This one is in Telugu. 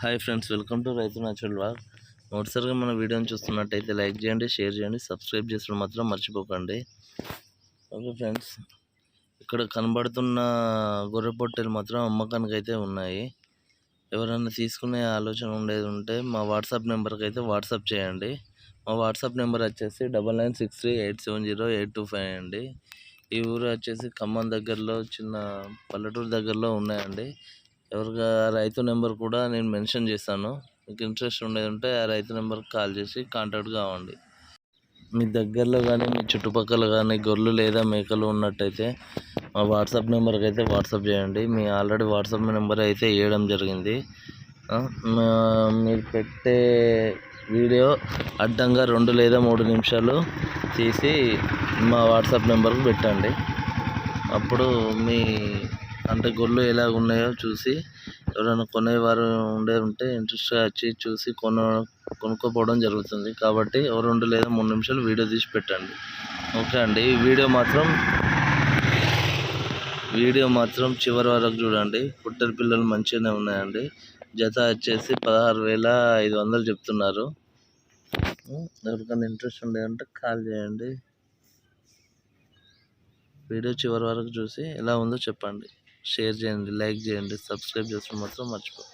Hi friends welcome to Raithu natural walk మొదటిసారిగా మన వీడియోని చూస్తున్నట్టయితే లైక్ చేయండి షేర్ చేయండి సబ్స్క్రైబ్ చేసుకోవడం మాత్రం మర్చిపోకండి. ఓకే ఫ్రెండ్స్ ఇక్కడ కనబడుతున్న గొర్రె పొట్టెలు మాత్రం అమ్మకానికి అయితే ఉన్నాయి. ఎవరైనా తీసుకునే ఆలోచన ఉండేది ఉంటే మా వాట్సాప్ నెంబర్కి అయితే వాట్సాప్ చేయండి. మా వాట్సాప్ నెంబర్ వచ్చేసి double nine six three eight seven zero eight two five అండి. ఈ ఊరు వచ్చేసి ఖమ్మం దగ్గరలో చిన్న పల్లెటూరు దగ్గరలో ఉన్నాయండి. ఎవరికి రైతు నెంబర్ కూడా నేను మెన్షన్ చేస్తాను. మీకు ఇంట్రెస్ట్ ఉండేది ఉంటే ఆ రైతు నెంబర్కి కాల్ చేసి కాంటాక్ట్ కావండి. మీ దగ్గరలో కానీ మీ చుట్టుపక్కల కానీ గొర్రెలు లేదా మేకలు ఉన్నట్టయితే మా వాట్సాప్ నెంబర్కి అయితే వాట్సాప్ చేయండి. మీ ఆల్రెడీ వాట్సాప్ నెంబర్ అయితే వేయడం జరిగింది. మీరు పెట్టే వీడియో అడ్డంగా రెండు లేదా మూడు నిమిషాలు తీసి మా వాట్సాప్ నెంబర్కి పెట్టండి. అప్పుడు మీ అంటే గొర్రెలు ఎలా ఉన్నాయో చూసి ఎవరైనా కొనేవారు ఉండే ఉంటే ఇంట్రెస్ట్గా వచ్చి చూసి కొన కొనుక్కోపోవడం జరుగుతుంది. కాబట్టి ఓ రెండు లేదా మూడు నిమిషాలు వీడియో తీసి పెట్టండి. ఓకే అండి. ఈ వీడియో మాత్రం వీడియో మాత్రం చివరి వరకు చూడండి. పుట్టెల పిల్లలు మంచిగానే ఉన్నాయండి. జత వచ్చేసి పదహారు వేల ఐదు వందలు చెప్తున్నారు. ఎవరికైనా ఇంట్రెస్ట్ ఉండేదంటే కాల్ చేయండి. వీడియో చివరి వరకు చూసి ఎలా ఉందో చెప్పండి. షేర్ చేయండి లైక్ చేయండి సబ్స్క్రైబ్ చేసుకోవడం మాత్రం మర్చిపో